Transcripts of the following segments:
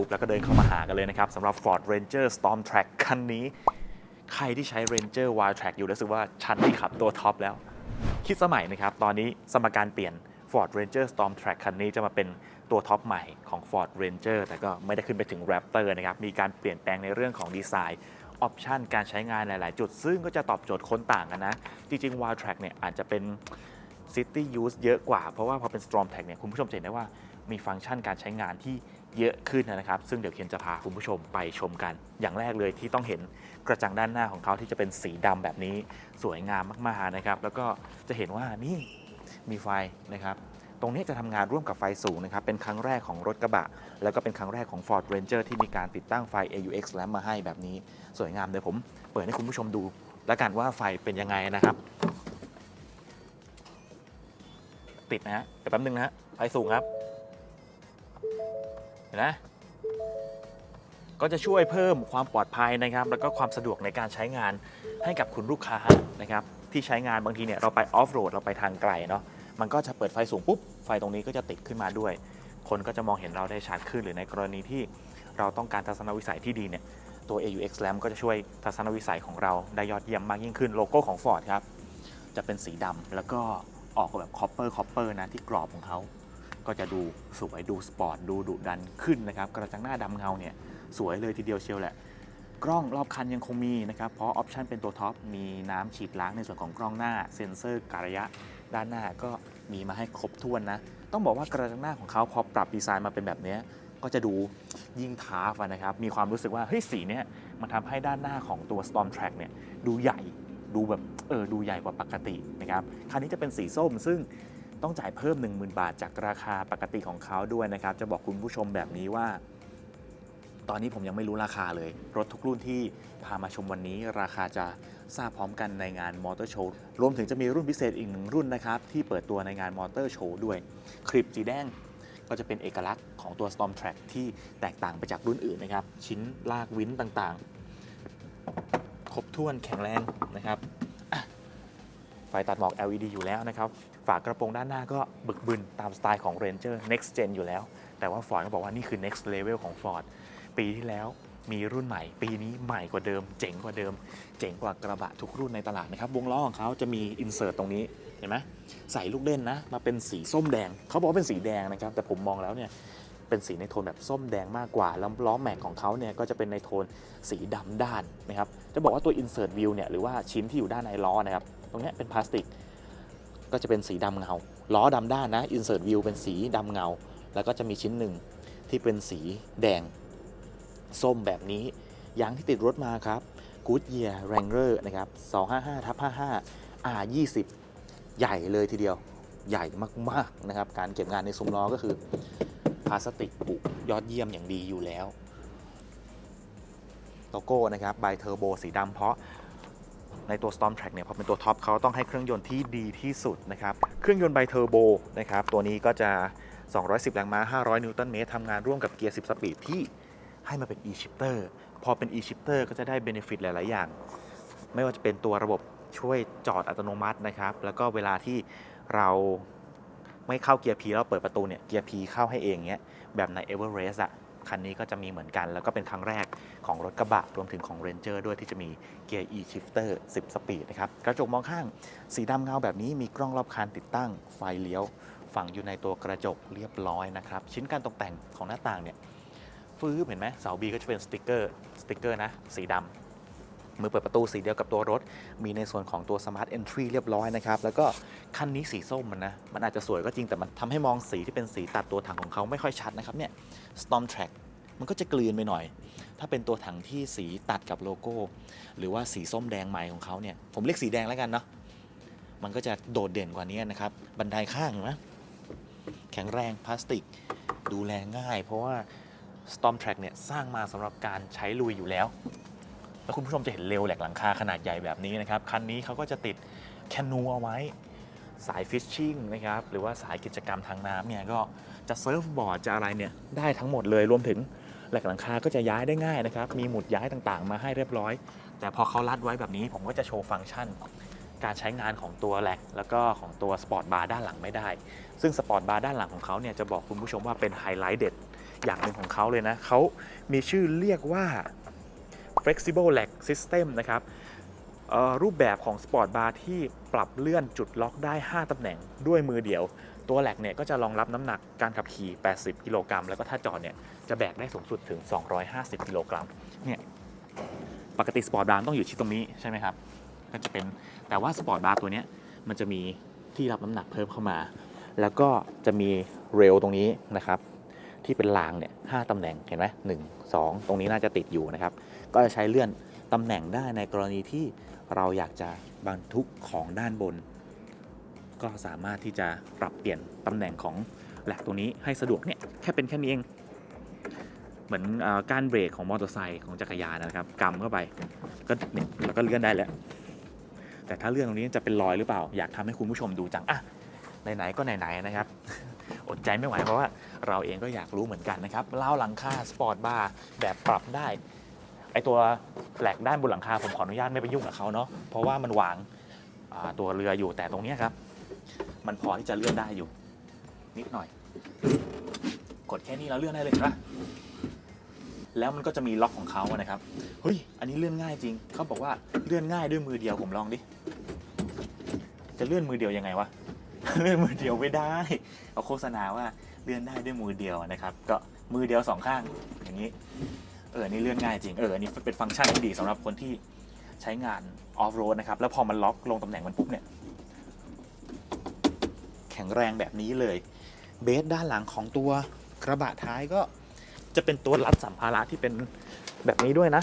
ปุ๊บ แล้วก็เดินเข้ามาหากันเลยนะครับสำหรับ Ford Ranger Storm Track คันนี้ ใครที่ใช้ Ranger Wild Track อยู่รู้สึกว่าฉันนี่ขับตัวท็อปแล้ว คิดสมัยนะครับ ตอนนี้สมการเปลี่ยน Ford Ranger Storm Track คันนี้จะมาเป็นตัวท็อปใหม่ของ Ford Ranger แต่ก็ไม่ได้ขึ้นไปถึง Raptor นะครับ มีการเปลี่ยนแปลงในเรื่องของดีไซน์ออปชันการใช้งานหลาย ๆ จุด ซึ่งก็จะตอบโจทย์คนต่างกันนะ จริง ๆ Wild Track เนี่ยอาจจะเป็น City Use เยอะกว่า เพราะว่าพอเป็น Storm Track เนี่ยคุณผู้ชมจะเห็นได้ว่ามีฟังก์ชันการใช้งานที่ เยอะขึ้นนะครับ ซึ่งเดี๋ยวเคนจะพาคุณผู้ชมไปชมกัน อย่างแรกเลยที่ต้องเห็นกระจังด้านหน้าของเขาที่จะเป็นสีดำแบบนี้สวยงามมากๆนะครับ แล้วก็จะเห็นว่านี่มีไฟนะครับ ตรงนี้จะทำงานร่วมกับไฟสูงนะครับ เป็นครั้งแรกของรถกระบะ แล้วก็เป็นครั้งแรกของ Ford Ranger ที่มีการติดตั้งไฟ AUX lamp มาให้แบบนี้สวยงามเดี๋ยวผมเปิดให้คุณผู้ชมดู แล้วกันว่าไฟเป็นยังไงนะครับ ติดนะฮะเดี๋ยวแป๊บนึงนะฮะไฟสูงครับ นไหมก็จะช่วยเพิ่มความปลอดภัยนะครับ แล้วก็ความสะดวกในการใช้งานให้กับคุณลูกค้านะครับ ที่ใช้งานบางทีเนี่ยเราไปออฟโรดเราไปทางไกลเนาะมันก็จะเปิดไฟสูงปุ๊บ ไฟตรงนี้ก็จะติดขึ้นมาด้วย คนก็จะมองเห็นเราได้ชัดขึ้นหรือในกรณีที่เราต้องการทัศนวิสัยที่ดีเนี่ยตัว AUX lamp ก็จะช่วยทัศนวิสัยของเราได้ยอดเยี่ยมมากยิ่งขึ้นโลโก้ของ Ford ครับจะเป็นสีดำแล้วก็ออกแบบคอปเปอร์คอปเปอร์นะที่กรอบของเขา ก็จะดูสวยดูสปอร์ตดูดุดันขึ้นนะครับกระจังหน้าดำเงาเนี่ยสวยเลยทีเดียวเชียวแหละ กล้องรอบคันยังคงมีนะครับเพราะออปชันเป็นตัวท็อปมีน้ำฉีดล้างในส่วนของกล้องหน้าเซ็นเซอร์การะยะ ด้านหน้าก็มีมาให้ครบถ้วนนะ ต้องบอกว่ากระจังหน้าของเขาพอปรับดีไซน์มาเป็นแบบนี้ก็จะดูยิ่งท้าฟันนะครับ มีความรู้สึกว่า เฮ้ย สีเนี้ยมันทำให้ด้านหน้าของตัว Storm Track เนี่ย ดูใหญ่ ดูแบบ เออ ดูใหญ่กว่าปกตินะครับ คันนี้จะเป็นสีส้ม ซึ่ง ต้องจ่ายเพิ่ม 10,000 บาทจากราคาปกติของเขาด้วยนะครับ จะบอกคุณผู้ชมแบบนี้ว่า ตอนนี้ผมยังไม่รู้ราคาเลย รถทุกรุ่นที่พามาชมวันนี้ ราคาจะทราบพร้อมกันในงานมอเตอร์โชว์รวมถึงจะมีรุ่นพิเศษอีกหนึ่งรุ่นนะครับ ที่เปิดตัวในงานมอเตอร์โชว์ด้วย คลิปสีแดงก็จะเป็นเอกลักษณ์ของตัว Storm Track ที่แตกต่างไปจากรุ่นอื่นนะครับ ชิ้นลากวินต่างๆ ครบถ้วนแข็งแรงนะครับไฟตัดหมอก LED อยู่แล้วนะครับ ฝากระโปรงด้านหน้าก็บึกบึนตามสไตล์ของ Ranger Next Gen อยู่แล้ว แต่ว่า Ford ก็บอกว่านี่คือ next level ของ Ford ปีที่แล้วมีรุ่นใหม่ ปีนี้ใหม่กว่าเดิม เจ๋งกว่าเดิม เจ๋งกว่ากระบะทุกรุ่นในตลาดนะครับวงล้อของเขาจะมีอินเสิร์ตตรงนี้เห็นไหมใส่ลูกเล่นนะ มาเป็นสีส้มแดง เขาบอกว่าเป็นสีแดงนะครับ แต่ผมมองแล้วเนี่ยเป็นสีในโทนแบบส้มแดงมากกว่าแล้วล้อแม็กของเขาเนี่ยก็จะเป็นในโทนสีดำด้านนะครับจะบอกว่าตัว insert view เนี่ยหรือว่าชิ้นที่อยู่ด้านในล้อนะครับตรงนี้เป็นพลาสติก ก็จะเป็นสีดำเงา ล้อดำด้านนะ insert view เป็นสีดำเงา แล้วก็จะมีชิ้นหนึ่งที่เป็นสีแดง ส้มแบบนี้ยางที่ติดรถมาครับ Goodyear Wrangler นะครับ 255ทับ55 R20 ใหญ่เลยทีเดียว ใหญ่มากๆนะครับ การเก็บงานในซุ้มล้อก็คือพลาสติกปุยอดเยี่ยมอย่างดีอยู่แล้วโลโก้นะครับไบเทอร์โบสีดำเพราะ ในตัว Storm Track เนี่ยพอเป็นตัวท็อปเขาต้องให้เครื่องยนต์ที่ดีที่สุดนะครับ เครื่องยนต์ไบเทอร์โบนะครับ ตัวนี้ก็จะ 210 แรงม้า 500 นิวตันเมตรทำงานร่วมกับเกียร์ 10 สปีดที่ให้มาเป็น e-shifter พอเป็น e-shifter ก็จะได้ benefit หลาย ๆ อย่าง ไม่ว่าจะเป็นตัวระบบช่วยจอดอัตโนมัตินะครับ แล้วก็เวลาที่เราไม่เข้าเกียร์ P แล้วเปิดประตูเนี่ย เกียร์ P เข้าให้เองเนี้ย แบบใน Everest อะ คันนี้ก็จะมีเหมือนกัน แล้วก็เป็นครั้งแรกของรถกระบะ รวมถึงของ Ranger ด้วยที่จะมีเกียร์ e-shifter 10 สปีดนะครับ กระจกมองข้างสีดำเงาแบบนี้มีกล้องรอบคันติดตั้งไฟเลี้ยว ฝังอยู่ในตัวกระจกเรียบร้อยนะครับ ชิ้นการตกแต่งของหน้าต่างเนี่ยฟื้นเห็นไหมเสาบีก็จะเป็นสติกเกอร์สติกเกอร์นะสีดำ มือเปิดประตูสีเดียวกับตัวรถ มีในส่วนของตัว Smart Entry เรียบร้อยนะครับ แล้วก็คันนี้สีส้มมันนะ มันอาจจะสวยก็จริงแต่มันทำให้มองสีที่เป็นสีตัดตัวถังของเขาไม่ค่อยชัดนะครับเนี่ย Storm Track มันก็จะกลืนไปหน่อย ถ้าเป็นตัวถังที่สีตัดกับโลโก้ หรือว่าสีส้มแดงใหม่ของเขาเนี่ย ผมเรียกสีแดงแล้วกันเนาะ มันก็จะโดดเด่นกว่านี้นะครับ บันไดข้างนไหมแข็งแรงพลาสติก ดูแลง่าย เพราะว่า Storm Track เนี่ยสร้างมาสำหรับการใช้ลุยอยู่แล้ว แล้วคุณผู้ชมจะเห็นเร็วแหลกหลังคาขนาดใหญ่แบบนี้นะครับ คันนี้เขาก็จะติดแคนูเอาไว้สายฟิชชิ่งนะครับหรือว่าสายกิจกรรมทางน้ำเนี่ยก็จะเซิร์ฟบอร์ดจะอะไรเนี่ยได้ทั้งหมดเลยรวมถึงแหลกหลังคาก็จะย้ายได้ง่ายนะครับ มีหมุดย้ายต่างๆ มาให้เรียบร้อย แต่พอเขารัดไว้แบบนี้ผมก็จะโชว์ฟังก์ชัน การใช้งานของตัวแหลกแล้วก็ของตัวสปอร์ตบาร์ด้านหลังไม่ได้ ซึ่งสปอร์ตบาร์ด้านหลังของเขาเนี่ยจะบอกคุณผู้ชมว่าเป็นไฮไลท์เด็ดอย่างหนึ่งของเขาเลยนะเขามีชื่อเรียกว่า flexible lag system นะครับรูปแบบของสปอร์ตบาร์ที่ปรับเลื่อนจุดล็อกได้ 5 ตำแหน่งด้วยมือเดียว ตัวแหลกเนี่ยก็จะรองรับน้ำหนักการขับขี่ 80 กิโลกรัมแล้วก็ถ้าจอดเนี่ยจะแบกได้สูงสุดถึง 250 กิโลกรัมเนี่ยปกติสปอร์ตบาร์ต้องอยู่ที่ตรงนี้ใช่ไหมครับก็จะเป็นแต่ว่าสปอร์ตบาร์ตัวเนี้ยมันจะมีที่รับน้ำหนักเพิ่มเข้ามา แล้วก็จะมีเรลตรงนี้นะครับ ที่เป็นรางเนี่ยห้าตำแหน่งเห็นไหมหนึ่งสองตรงนี้น่าจะติดอยู่นะครับ ก็จะใช้เลื่อนตำแหน่งได้ในกรณีที่เราอยากจะบรรทุกของด้านบน ก็สามารถที่จะปรับเปลี่ยนตำแหน่งของแหลกตัวนี้ให้สะดวกเนี่ยแค่เป็นแค่นี้เอง เหมือนอการ เบรกของมอเตอร์ไซค์ของจักรยานนะครับกำเข้าไปก็เนี่ยแล้วก็เลื่อนได้แล้ว แต่ถ้าเลื่อนตรงนี้จะเป็นรอยหรือเปล่า อยากทำให้คุณผู้ชมดูจังอะไหนๆก็ไหนๆนะครับอดใจไม่ไหวเพราะว่าเราเองก็อยากรู้เหมือนกันนะครับเล่าหลังคาสปอร์ตบาร์แบบปรับได้ ไอตัวแหลกด้านบนหลังคาผมขออนุญาตไม่ไปยุ่งกับเขาเนาะเพราะว่ามันวางอ่าตัวเรืออยู่แต่ตรงเนี้ยครับ มันพอที่จะเลื่อนได้อยู่ นิดหน่อย กดแค่นี้แล้วเลื่อนได้เลยครับแล้วมันก็จะมีล็อกของเขาอะนะครับเฮ้ยอันนี้เลื่อนง่ายจริงเขาบอกว่าเลื่อนง่ายด้วยมือเดียวผมลองดิจะเลื่อนมือเดียวยังไงวะ เลื่อนมือเดียวไม่ได้เขาโฆษณาว่าเลื่อนได้ด้วยมือเดียวนะครับ ก็มือเดียวสองข้างอย่างนี้ เออนี่เลื่อนง่ายจริง เอออันนี้เป็นฟังก์ชันที่ดีสำหรับคนที่ใช้งานออฟโรดนะครับ แล้วพอมันล็อกลงตำแหน่งมันปุ๊บเนี่ย แข็งแรงแบบนี้เลย เบสด้านหลังของตัวกระบะท้ายก็จะเป็นตัวรัดสัมภาระที่เป็นแบบนี้ด้วยนะ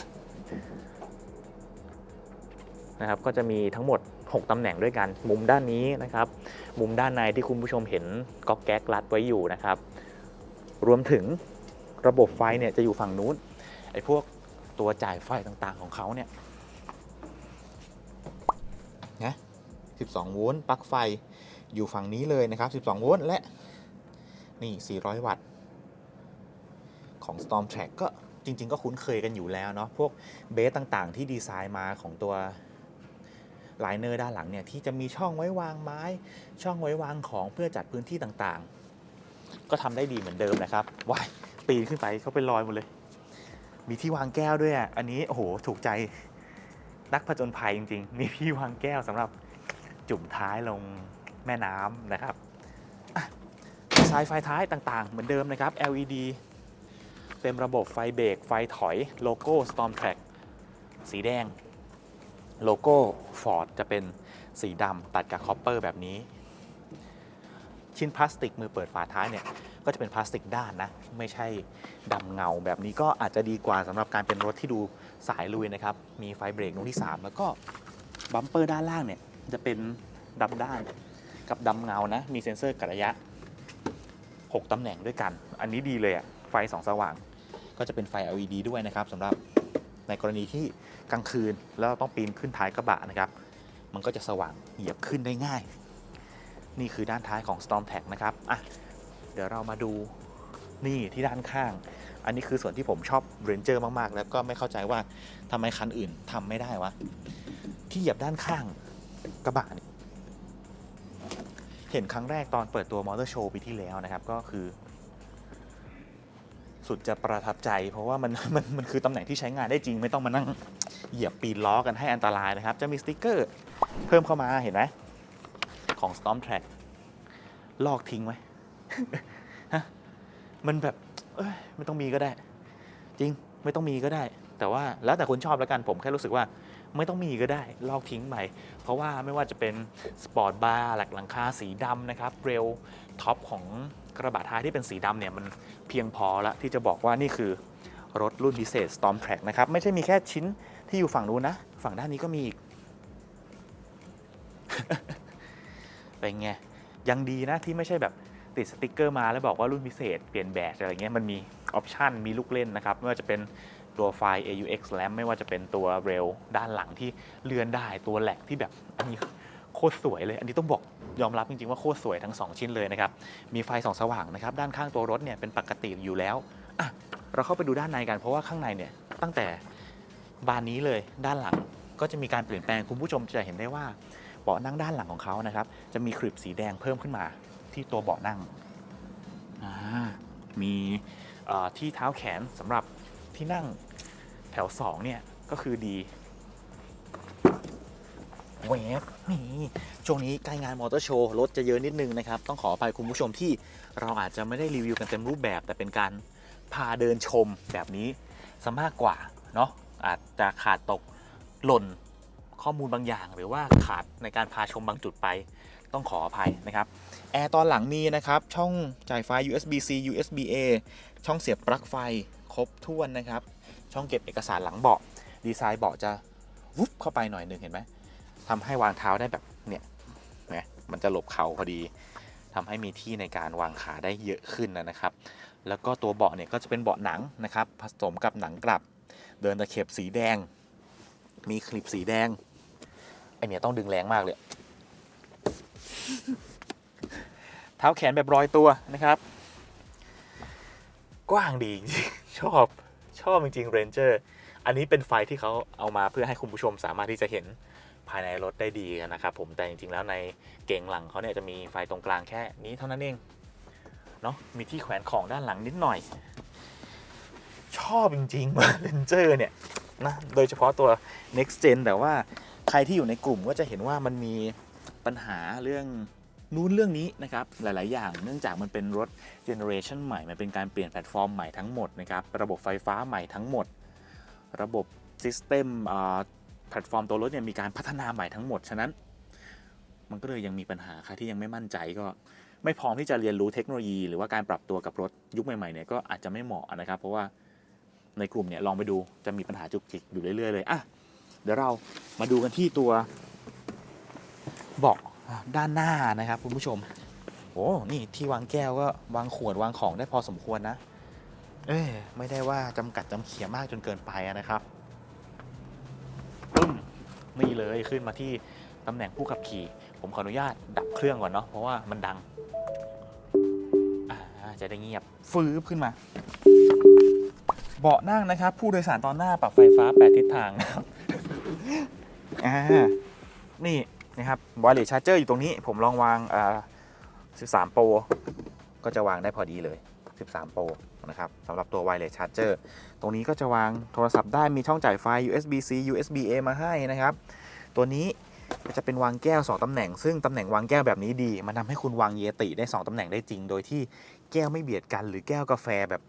นะครับก็จะมีทั้งหมด 6 ตำแหน่งด้วยกัน มุมด้านนี้นะครับ มุมด้านในที่คุณผู้ชมเห็นก๊อกแก๊กรัดไว้อยู่นะครับ รวมถึงระบบไฟเนี่ยจะอยู่ฝั่งนู้น อ้พวกตัวจ่ายไฟต่างๆของเขาเนี่ยนะ12 โวลต์ปลั๊กไฟอยู่ฝั่งนี้เลยนะครับ 12 โวลต์และนี่ 400 วัตต์ ของ Storm Track ก็จริง ๆ ก็คุ้นเคยกันอยู่แล้วเนาะพวกเบสต่างๆ ที่ดีไซน์มาของตัวไลเนอร์ด้านหลังเนี่ย ที่จะมีช่องไว้วางไม้ ช่องไว้วางของเพื่อจัดพื้นที่ต่างๆ ก็ทำได้ดีเหมือนเดิมนะครับว้ายปีนขึ้นไปเขาเป็นรอยหมดเลย มีที่วางแก้วด้วยอะอันนี้โอ้โหถูกใจนักผจญภัยจริงๆมีที่วางแก้วสำหรับจุ่มท้ายลงแม่น้ำนะครับอะดีไซน์ไฟท้ายต่างๆ เหมือนเดิมนะครับ LED เต็มระบบไฟเบรกไฟถอยโลโก้ Storm Track สีแดง โลโก้ Ford จะเป็นสีดำตัดกับคอปเปอร์แบบนี้ ชิ้นพลาสติกมือเปิดฝาท้ายเนี่ยก็จะเป็นพลาสติกด้านนะ ไม่ใช่ดำเงาแบบนี้ก็อาจจะดีกว่าสำหรับการเป็นรถที่ดูสายลุยนะครับ มีไฟเบรกตรงที่ 3 แล้วก็บัมเปอร์ด้านล่างเนี่ยจะเป็นดำด้านกับดำเงานะ มีเซ็นเซอร์กระยะ 6ตำแหน่งด้วยกัน อันนี้ดีเลยอะไฟสองสว่าง ก็จะเป็นไฟ LED ด้วยนะครับสำหรับในกรณีที่กลางคืนแล้วต้องปีนขึ้นท้ายกระบะนะครับ มันก็จะสว่างเหยียบขึ้นได้ง่าย นี่คือด้านท้ายของ Storm Tag นะครับอะเดี๋ยวเรามาดูนี่ที่ด้านข้าง อันนี้คือส่วนที่ผมชอบ Ranger มากๆ แล้วก็ไม่เข้าใจว่าทำไมคันอื่นทำไม่ได้วะ ที่เหยียบด้านข้างกระบะเนี่ยเห็นครั้งแรกตอนเปิดตัวมอเตอร์โชว์ปีที่แล้วนะครับ ก็คือ สุดจะประทับใจ เพราะว่ามันมันมันคือตำแหน่งที่ใช้งานได้จริง ไม่ต้องมานั่งเหยียบปีนล้อกันให้อันตรายนะครับ จะมีสติกเกอร์ เพิ่มเข้ามาเห็นไหม ของ Storm Track ลอกทิ้งไว้ฮะมันแบบ เอ้ยไม่ต้องมีก็ได้ จริงไม่ต้องมีก็ได้ แต่ว่าแล้วแต่คนชอบแล้วกันผมแค่รู้สึกว่า ไม่ต้องมีก็ได้ ลอกทิ้งไปเพราะว่าไม่ว่าจะเป็นสปอร์ตบาร์หลักหลังคาสีดำนะครับ เรลท็อปของกระบะท้ายที่เป็นสีดำเนี่ยมันเพียงพอล้วที่จะบอกว่านี่คือรถรุ่นพิเศษ Storm Track นะครับ ไม่ใช่มีแค่ชิ้นที่อยู่ฝั่งนู้นนะ ฝั่งด้านนี้ก็มีอีก เป็นไงยังดีนะที่ไม่ใช่แบบติดสติกเกอร์มาแล้วบอกว่ารุ่นพิเศษเปลี่ยนแบตอะไรเงี้ยมันมีออปชันมีลูกเล่นนะครับ ไม่ว่าจะเป็นตัวไฟ AUX Lamp ไม่ว่าจะเป็นตัวเรลด้านหลังที่เลื่อนได้ตัวแหลกที่แบบอันนี้โคตรสวยเลย อันนี้ต้องบอกยอมรับจริงๆว่าโคตรสวยทั้ง 2 ชิ้นเลยนะครับ มีไฟสองสว่างนะครับ ด้านข้างตัวรถเนี่ยเป็นปกติอยู่แล้วอะเราเข้าไปดูด้านในกันเพราะว่าข้างในเนี่ยตั้งแต่บานนี้เลยด้านหลังก็จะมีการเปลี่ยนแปลงคุณผู้ชมจะเห็นได้ว่า เบาะนั่งด้านหลังของเขานะครับ จะมีคริบสีแดงเพิ่มขึ้นมาที่ตัวเบาะนั่ง มีที่เท้าแขนสำหรับที่นั่งแถว2เนี่ยก็คือดีเวฟนี่ช่วงนี้ใกล้งานมอเตอร์โชว์รถจะเยอะนิดนึงนะครับ ต้องขออภัยคุณผู้ชมที่เราอาจจะไม่ได้รีวิวกันเต็มรูปแบบ แต่เป็นการพาเดินชมแบบนี้ซะมากกว่าเนาะอาจจะขาดตกหล่น ข้อมูลบางอย่าง หรือว่าขาดในการพาชมบางจุดไป ต้องขออภัยนะครับแอร์ตอนหลังมีนะครับ ช่องจ่ายไฟ USB-C USB-A ช่องเสียบปลั๊กไฟครบถ้วนนะครับ ช่องเก็บเอกสารหลังเบาะ ดีไซน์เบาะจะวุบเข้าไปหน่อยหนึ่งเห็นไหมทำให้วางเท้าได้แบบเนี่ยนะมันจะหลบเข่าพอดีทำให้มีที่ในการวางขาได้เยอะขึ้นนะครับ แล้วก็ตัวเบาะเนี่ยก็จะเป็นเบาะหนังนะครับ ผสมกับหนังกลับ เดินตะเข็บสีแดง มีคลิปสีแดง ไอเนี่ยต้องดึงแรงมากเลย เท้าแขนแบบรอยตัวนะครับ กว้างดีจริงชอบชอบจริงๆ Ranger อันนี้เป็นไฟที่เขาเอามาเพื่อให้คุณผู้ชมสามารถที่จะเห็นภายในรถได้ดีนะครับผมแต่จริงๆแล้วในเก่งหลังเขาเนี่ยจะมีไฟตรงกลางแค่นี้เท่านั้นเองเนาะมีที่แขวนของด้านหลังนิดหน่อย ชอบจริงๆ Ranger เนี่ยนะโดยเฉพาะตัว next gen แต่ว่า ใครที่อยู่ในกลุ่มก็จะเห็นว่ามันมีปัญหาเรื่องนู้นเรื่องนี้นะครับหลาย ๆ อย่างเนื่องจากมันเป็นรถเจเนอเรชันใหม่มันเป็นการเปลี่ยนแพลตฟอร์มใหม่ทั้งหมดนะครับระบบไฟฟ้าใหม่ทั้งหมด ระบบซิสเต็มแพลตฟอร์มตัวรถเนี่ยมีการพัฒนาใหม่ทั้งหมด ฉะนั้น มันก็เลยยังมีปัญหาใครที่ยังไม่มั่นใจก็ไม่พร้อมที่จะเรียนรู้เทคโนโลยี หรือว่าการปรับตัวกับรถยุคใหม่ ๆ เนี่ยก็อาจจะไม่เหมาะนะครับ เพราะว่าในกลุ่มเนี่ยลองไปดูจะมีปัญหาจุกจิกอยู่เรื่อย ๆ เลยอะ เดี๋ยวเรามาดูกันที่ตัวเบาะด้านหน้านะครับคุณผู้ชมโอ้นี่ที่วางแก้วก็วางขวดวางของได้พอสมควรนะ เอ้ยไม่ได้ว่าจำกัดจำเขียมากจนเกินไปนะครับปึ้มนี่เลยขึ้นมาที่ตำแหน่งผู้ขับขี่ ผมขออนุญาตดับเครื่องก่อนเนาะเพราะว่ามันดังจะได้เงียบฟื้นขึ้นมา เบาะนั่งนะครับ ผู้โดยสารตอนหน้าปรับไฟฟ้า 8 ทิศทางนะครับ อ่านี่นะครับไวเลสชาร์เจอร์อยู่ตรงนี้ ผมลองวางอ่า13 Pro ก็จะวางได้พอดีเลย 13 Pro นะครับสำหรับตัวไวเลสชาร์เจอร์ตรงนี้ก็จะวางโทรศัพท์ได้มีช่องจ่ายไฟ USB-C USB-A มาให้นะครับ ตัวนี้ก็จะเป็นวางแก้ว 2ตำแหน่ง ซึ่งตำแหน่งวางแก้วแบบนี้ดี มันทำให้คุณวางเยติได้ 2ตำแหน่งได้จริง โดยที่แก้วไม่เบียดกัน หรือแก้วกาแฟแบบ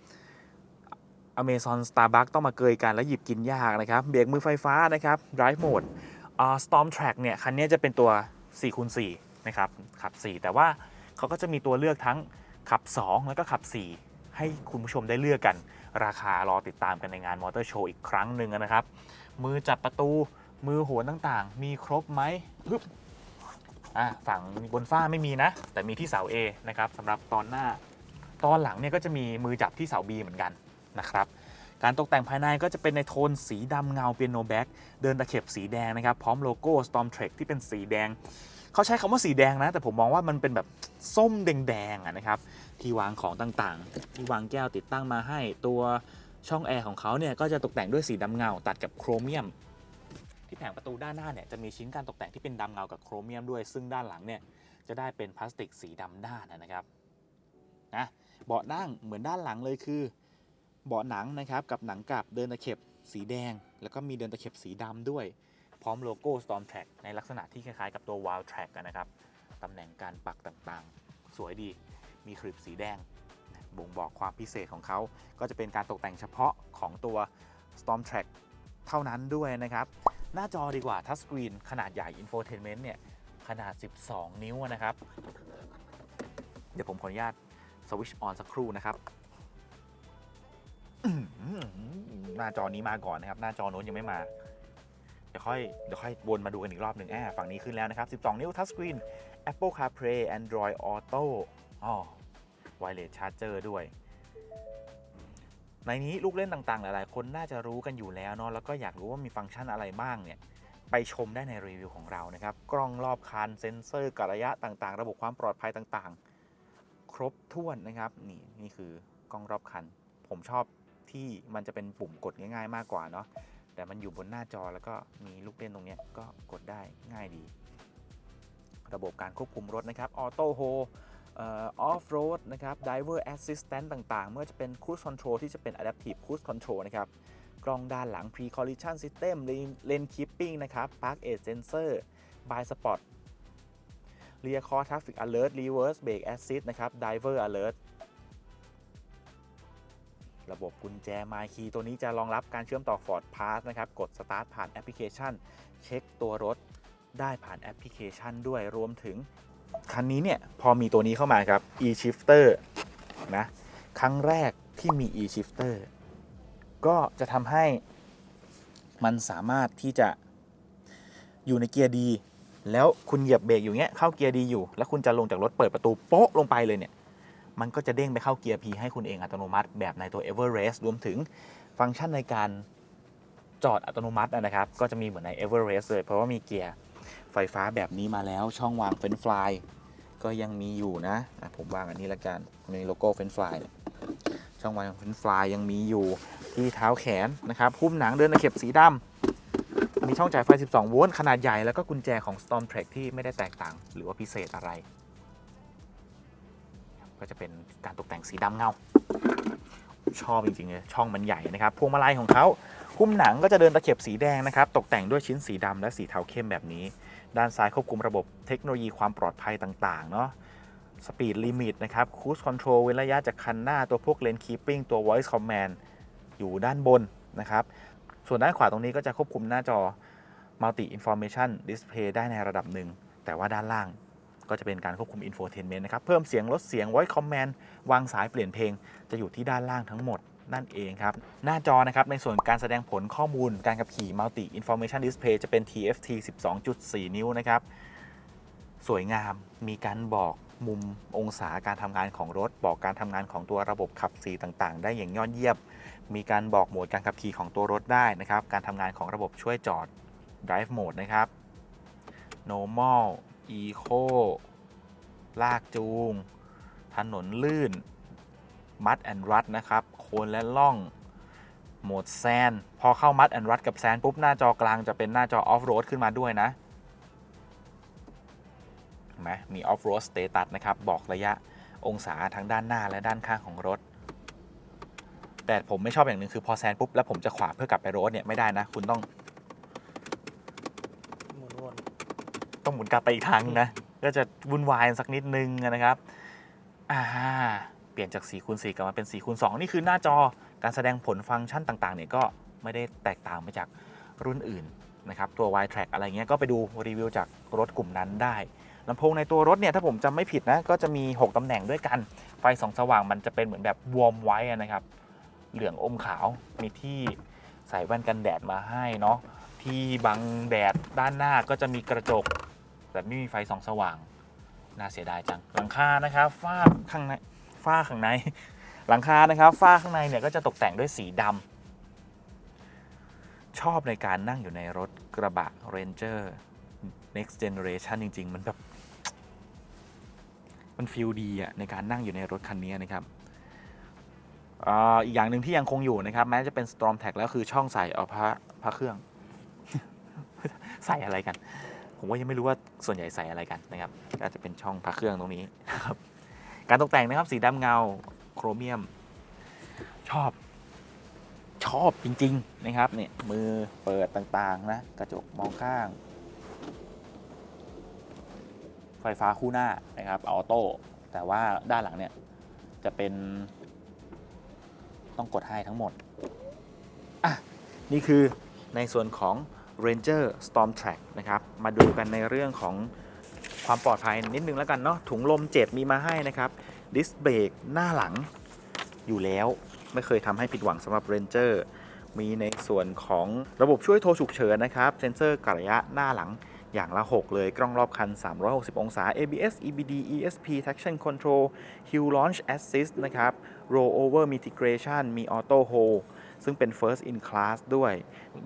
Amazon Starbucks ต้องมาเกยกัน แล้วหยิบกินยากนะครับ เบรกมือไฟฟ้านะครับ Drive Mode อ่า Storm Track เนี่ย คันนี้จะเป็นตัว4คูณ4นะครับ ขับ 4 แต่ว่าเขาก็จะมีตัวเลือกทั้งขับ 2 แล้วก็ขับ 4 ให้คุณผู้ชมได้เลือกกัน ราคารอติดตามกันในงานมอเตอร์โชว์อีกครั้งหนึ่งนะครับ มือจับประตูมือหัวต่างๆ มีครบไหมฮึบอะฝั่งบนฝ้าไม่มีนะ แต่มีที่เสา A นะครับสำหรับตอนหน้า ตอนหลังเนี่ยก็จะมีมือจับที่เสา B เหมือนกัน นะครับการตกแต่งภายในก็จะเป็นในโทนสีดำเงาเปียโนแบ็กเดินตะเข็บสีแดงนะครับ พร้อมโลโก้ Storm Trek ที่เป็นสีแดง เขาใช้คำว่าสีแดงนะ แต่ผมมองว่ามันเป็นแบบส้มแดงๆนะครับ ที่วางของต่างๆ ที่วางแก้วติดตั้งมาให้ตัวช่องแอร์ของเขาเนี่ย ก็จะตกแต่งด้วยสีดำเงาตัดกับโครเมียม ที่แผงประตูด้านหน้าเนี่ยจะมีชิ้นการตกแต่งที่เป็นดำเงากับโครเมียมด้วย ซึ่งด้านหลังเนี่ยจะได้เป็นพลาสติกสีดำด้านนะครับนะเบาะนั่งเหมือนด้านหลังเลยคือ เบาะหนังนะครับกับหนังกับเดินตะเข็บสีแดง แล้วก็มีเดินตะเข็บสีดำด้วย พร้อมโลโก้ Storm Track ในลักษณะที่คล้ายๆกับตัว Wild Track นะครับตำแหน่งการปักต่างๆ สวยดีมีคลิปสีแดงบ่งบอกความพิเศษของเขา ก็จะเป็นการตกแต่งเฉพาะของตัว Storm Track เท่านั้นด้วยนะครับ หน้าจอดีกว่าทัชสกรีนขนาดใหญ่ Infotainment เนี่ย ขนาด 12 นิ้วนะครับ เดี๋ยวผมขออนุญาตสวิชออนสักครู่นะครับ หน้าจอนี้มาก่อนนะครับ หน้าจอโน้นยังไม่มา เดี๋ยวค่อยเดี๋ยวค่อยวนมาดูกันอีกรอบหนึ่งแอ่าฝั่งนี้ขึ้นแล้วนะครับ 12 นิ้วทัชสกรีน Apple CarPlay Android Auto อ๋อ Wireless Charger ด้วย ในนี้ลูกเล่นต่างๆ หลายๆ คนน่าจะรู้กันอยู่แล้วเนาะแล้วก็อยากรู้ว่ามีฟังก์ชันอะไรบ้างเนี่ยไปชมได้ในรีวิวของเรานะครับ กล้องรอบคันเซ็นเซอร์กะระยะต่างๆ ระบบความปลอดภัยต่างๆ ครบถ้วนนะครับ นี่นี่คือกล้องรอบคัน ผมชอบ ที่มันจะเป็นปุ่มกดง่าย ๆ มากกว่าเนาะแต่มันอยู่บนหน้าจอแล้วก็มีลูกเล่นตรงนี้ก็กดได้ง่ายดี ระบบการควบคุมรถนะครับออโต้โฮออฟโรดนะครับ Diver Assistant ต่างๆ เมื่อจะเป็น Cruise Control ที่จะเป็น Adaptive Cruise Control นะครับ กล้องด้านหลัง Pre Collision System Lane Keeping นะครับ Park Aid Sensor By Spot Rear Core Traffic Alert Reverse Brake Assist นะครับ Diver Alert ระบบกุญแจ My Key ตัวนี้จะรองรับการเชื่อมต่อ Ford Pass นะครับ กด Start ผ่านแอปพลิเคชัน เช็คตัวรถได้ผ่านแอปพลิเคชันด้วยรวมถึง คันนี้เนี่ย พอมีตัวนี้เข้ามาครับ e-shifter นะ ครั้งแรกที่มี e-shifter ก็จะทำให้มันสามารถที่จะอยู่ในเกียร์ดีแล้วคุณเหยียบเบรกอยู่เงี้ยเข้าเกียร์ดีอยู่ แล้วคุณจะลงจากรถเปิดประตูโป๊ะลงไปเลยเนี่ย มันก็จะเด้งไปเข้าเกียร์ P ให้คุณเองอัตโนมัติแบบในตัว Everest รวมถึงฟังก์ชันในการจอดอัตโนมัตินะครับ ก็จะมีเหมือนใน Everest เลย เพราะว่ามีเกียร์ไฟฟ้าแบบนี้มาแล้วช่องวางเฟนฟลายก็ยังมีอยู่นะะผมวางอันนี้ละกันมีโลโก้เฟนฟลายช่องวางเฟนฟลายยังมีอยู่ที่เท้าแขนนะครับหุ้มหนังเดินตะเข็บสีดำมีช่องจ่ายไฟ 12 โวลต์ขนาดใหญ่แล้วก็กุญแจของ Storm Trek ที่ไม่ได้แตกต่าง หรือว่าพิเศษอะไร ก็จะเป็นการตกแต่งสีดำเงา ชอบจริงๆเลยช่องมันใหญ่นะครับพวงมาลัยของเขาหุ้มหนังก็จะเดินตะเข็บสีแดงนะครับ ตกแต่งด้วยชิ้นสีดำและสีเทาเข้มแบบนี้ ด้านซ้ายควบคุมระบบเทคโนโลยีความปลอดภัยต่างๆ เนาะสปีดลิมิตนะครับคูสคอนโทรลเว้นระยะจากคันหน้าตัวพวกเลนคีปิ้งตัว voice command อยู่ด้านบนนะครับ ส่วนด้านขวาตรงนี้ก็จะควบคุมหน้าจอ multi information display ได้ในระดับหนึ่ง แต่ว่าด้านล่าง ก็จะเป็นการควบคุม infotainment นะครับ เพิ่มเสียงลดเสียง voice command วางสายเปลี่ยนเพลง จะอยู่ที่ด้านล่างทั้งหมดนั่นเองครับ หน้าจอนะครับ ในส่วนการแสดงผลข้อมูลการขับขี่ multi information display จะเป็น TFT 12.4 นิ้วนะครับ สวยงามมีการบอกมุมองศาการทำงานของรถ บอกการทำงานของตัวระบบขับสีต่างๆ ได้อย่างยอดเยี่ยม มีการบอกโหมดการขับขี่ของตัวรถได้นะครับ การทำงานของระบบช่วยจอด drive mode นะครับ normal eco ลากจูง ถนนลื่น มัดแอนรัดนะครับ โคนและล่อง โหมดแซน พอเข้ามัดแอนรัดกับแซนปุ๊บ หน้าจอกลางจะเป็นหน้าจอออฟโรดขึ้นมาด้วยนะเห็นไหมมีออฟโรดสเตตัสนะครับ บอกระยะองศาทั้งด้านหน้าและด้านข้างของรถ แต่ผมไม่ชอบอย่างหนึ่งคือพอแซนปุ๊บแล้วผมจะขวาเพื่อกลับไปโรดเนี่ยไม่ได้นะ คุณต้อง หมุนวน ต้องหมุนกลับไปอีกทางนึงนะ ก็จะวุ่นวายสักนิดนึงนะครับ อ่า เปลี่ยนจาก4คูณ4กลับมาเป็น4คูณ2นี่คือหน้าจอการแสดงผลฟังก์ชันต่างๆเนี่ยก็ไม่ได้แตกต่างไปจากรุ่นอื่นนะครับตัว Y Track อะไรเงี้ยก็ไปดูรีวิวจากรถกลุ่มนั้นได้ลำโพงในตัวรถเนี่ยถ้าผมจำไม่ผิดนะก็จะมี 6ตำแหน่งด้วยกัน ไฟสองสว่างมันจะเป็นเหมือนแบบวอร์มไว้นะครับ เหลืองอมขาวมีที่ใส่แว่นกันแดดมาให้เนาะที่บังแดดด้านหน้าก็จะมีกระจก แต่ไม่มีไฟส่องสว่าง น่าเสียดายจัง หลังคานะครับฝ้าข้างในฝ้าข้างใน หลังคานะครับฝ้าข้างในเนี่ยก็จะตกแต่งด้วยสีดำชอบในการนั่งอยู่ในรถกระบะ Ranger Next Generation จริง ๆ มันแบบ มันฟีลดีอะในการนั่งอยู่ในรถคันนี้นะครับอีกอย่างหนึ่งที่ยังคงอยู่นะครับ แม้จะเป็น Storm Tag แล้วคือช่องใส่เอาพระพระเครื่อง ใส่อะไรกัน ผมว่ายังไม่รู้ว่าส่วนใหญ่ใส่อะไรกันนะครับก็จะเป็นช่องพระเครื่องตรงนี้นะครับการตกแต่งนะครับสีดำเงาโครเมียม ชอบ ชอบจริง ๆ นะครับเนี่ยมือเปิดต่างๆนะกระจกมองข้าง ไฟฟ้าคู่หน้านะครับออโต้แต่ว่าด้านหลังเนี่ยจะเป็น ต้องกดให้ทั้งหมดอะนี่คือในส่วนของ Ranger Storm Track นะครับมาดูกันในเรื่องของความปลอดภัยนิดนึงแล้วกันเนาะถุงลม7มีมาให้นะครับดิสเบรกหน้าหลังอยู่แล้วไม่เคยทำให้ผิดหวังสำหรับ Ranger มีในส่วนของระบบช่วยโทรฉุกเฉินนะครับเซ็นเซอร์กระยะหน้าหลังอย่างละ 6 เลย กล้องรอบคัน 360 องศา ABS EBD ESP Traction Control Hill Launch Assist นะครับ Roll Over Mitigation มี Auto Hold ซึ่งเป็น First in Class ด้วย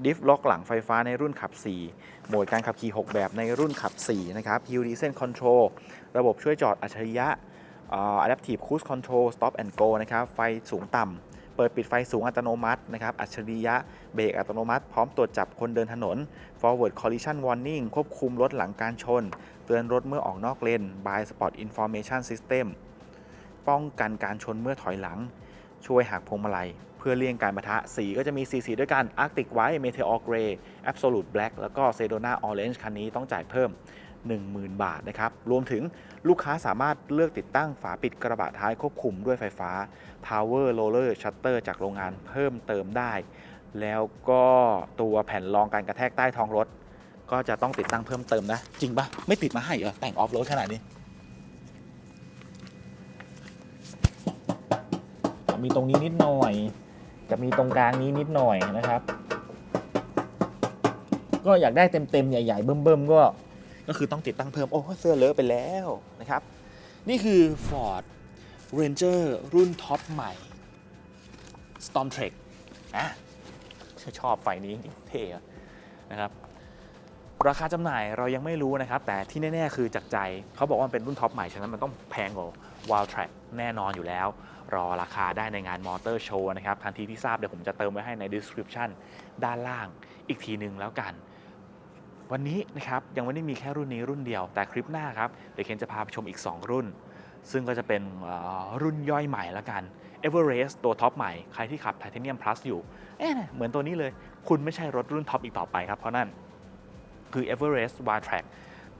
ดิฟล็อกหลังไฟฟ้าในรุ่นขับ 4 โหมดการขับขี่ 6 แบบในรุ่นขับ 4 นะครับ Hill Descent Control ระบบช่วยจอดอัจฉริยะ Adaptive Cruise Control Stop and Go นะครับ ไฟสูงต่ำ เปิดปิดไฟสูงอัตโนมัตินะครับ อัจฉริยะ เบรกอัตโนมัติ พร้อมตรวจจับคนเดินถนน forward collision warning ควบคุมรถหลังการชน เตือนรถเมื่อออกนอกเลน by spot information system ป้องกันการชนเมื่อถอยหลัง ช่วยหักพวงมาลัย พื่อเลี่ยงการประทะสีก็จะมีสีสีด้วยกัน Arctic White Meteor Grey Absolute Black แล้วก็ Sedona Orange คันนี้ต้องจ่ายเพิ่ม 10,000 บาทนะครับ รวมถึงลูกค้าสามารถเลือกติดตั้งฝาปิดกระบะท้ายควบคุมด้วยไฟฟ้า Power Roller Shutter จากโรงงานเพิ่มเติมได้ แล้วก็ตัวแผ่นรองการกระแทกใต้ท้องรถ ก็จะต้องติดตั้งเพิ่มเติมนะ จริงปะไม่ติดมาให้เหรอแต่งออฟโรดขนาดนี้มีตรงนี้นิดหน่อย จะมีตรงกลางนี้นิดหน่อยนะครับ ก็อยากได้เต็มๆ ใหญ่ๆ เบิ่มๆ ก็ ก็คือต้องติดตั้งเพิ่ม โอ้เสื้อเลอะไปแล้วนะครับ นี่คือ Ford Ranger รุ่นท็อปใหม่ Storm Trek นะชอบไฟนี้เท่นะครับ ราคาจำหน่ายเรายังไม่รู้นะครับ แต่ที่แน่ ๆ คือจากใจ เขาบอกว่ามันเป็นรุ่นท็อปใหม่ ฉะนั้นมันต้องแพงกว่า Wild Track แน่นอนอยู่แล้ว รอราคาได้ในงานมอเตอร์โชว์นะครับ ทันทีที่ทราบเดี๋ยวผมจะเติมไว้ให้ใน description ด้านล่างอีกทีหนึ่งแล้วกัน วันนี้นะครับยังไม่ได้มีแค่รุ่นนี้รุ่นเดียว แต่คลิปหน้าครับเดี๋ยวเคนจะพาไปชมอีก 2 รุ่น ซึ่งก็จะเป็นรุ่นย่อยใหม่แล้วกัน Everest ตัวท็อปใหม่ ใครที่ขับ Titanium Plus อยู่ เอ๊ะเหมือนตัวนี้เลย คุณไม่ใช่รถรุ่นท็อปอีกต่อไปครับ เพราะนั่นคือ Everest Wild Track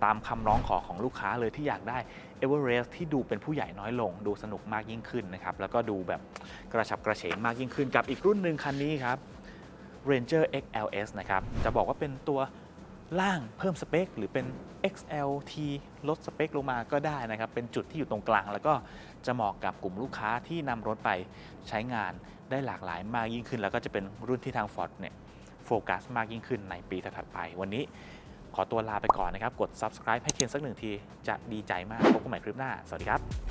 ตามคำร้องขอของลูกค้าเลยที่อยากได้ Everest ที่ดูเป็นผู้ใหญ่น้อยลง ดูสนุกมากยิ่งขึ้นนะครับ แล้วก็ดูแบบกระฉับกระเฉงมากยิ่งขึ้นกับอีกรุ่นหนึ่งคันนี้ครับ Ranger XLS นะครับ จะบอกว่าเป็นตัวล่างเพิ่มสเปค หรือเป็น XLT ลดสเปคลงมาก็ได้นะครับ เป็นจุดที่อยู่ตรงกลาง แล้วก็จะเหมาะกับกลุ่มลูกค้าที่นำรถไปใช้งานได้หลากหลายมากยิ่งขึ้น แล้วก็จะเป็นรุ่นที่ทาง Ford เนี่ยโฟกัสมากยิ่งขึ้นในปีถัดไปวันนี้ ขอตัวลาไปก่อนนะครับ กด subscribe ให้เคนสักหนึ่งทีจะดีใจมากพบกันใหม่คลิปหน้า สวัสดีครับ